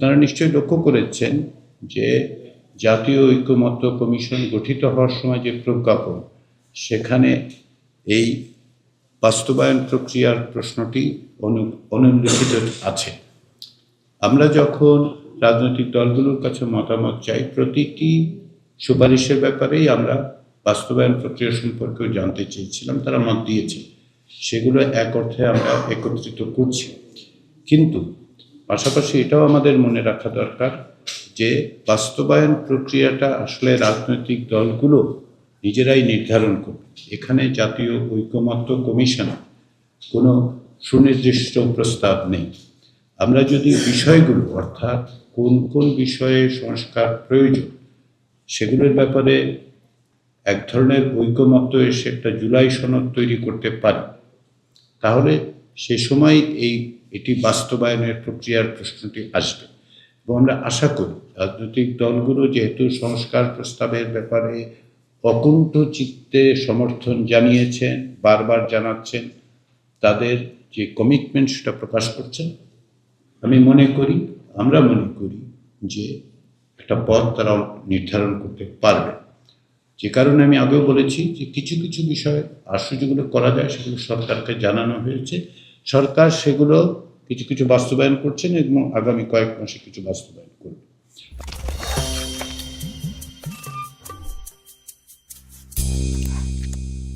আপনারা নিশ্চয়ই লক্ষ্য করেছেন যে জাতীয় ঐক্যমত্য কমিশন গঠিত হওয়ার সময় যে প্রজ্ঞাপন, সেখানে এই বাস্তবায়ন প্রক্রিয়ার প্রশ্নটি অনু অনুল্লিখিত আছে। আমরা যখন রাজনৈতিক দলগুলোর কাছে মতামত চাই, প্রতিটি সুপারিশের ব্যাপারেই আমরা বাস্তবায়ন প্রক্রিয়া সম্পর্কেও জানতে চেয়েছিলাম, তারা মত দিয়েছে। সেগুলো এক অর্থে আমরা একত্রিত করছি। কিন্তু পাশাপাশি এটাও আমাদের মনে রাখা দরকার যে বাস্তবায়ন প্রক্রিয়াটা আসলে রাজনৈতিক দলগুলো নিজেরাই নির্ধারণ করবে। এখানে জাতীয় ঐকমত্য কমিশন কোনো সুনির্দিষ্ট প্রস্তাব নেই। আমরা যদি বিষয়গুলো, অর্থাৎ কোন কোন বিষয়ে সংস্কার প্রয়োজন, সেগুলোর ব্যাপারে এক ধরনের ঐকমত্য এসে একটা জুলাই সনদ তৈরি করতে পারি, তাহলে সে সময় এই, এটি বাস্তবায়নের প্রক্রিয়ার প্রশ্নটি আসবে। এবং আমরা আশা করি রাজনৈতিক দলগুলো যেহেতু সংস্কার প্রস্তাবের ব্যাপারে অকুণ্ঠ চিত্তে সমর্থন জানিয়েছেন, বারবার জানাচ্ছেন, তাদের যে কমিটমেন্ট সেটা প্রকাশ করছেন, আমি মনে করি, আমরা মনে করি যে একটা পথ তারা নির্ধারণ করতে পারবে। যে কারণে আমি আগেও বলেছি যে কিছু কিছু বিষয় যেগুলো করা যায়, সেগুলো সরকারকে জানানো হয়েছে। সরকার সেগুলো কিছু কিছু বাস্তবায়ন করছেন এবং আগামী কয়েক মাসে কিছু বাস্তবায়ন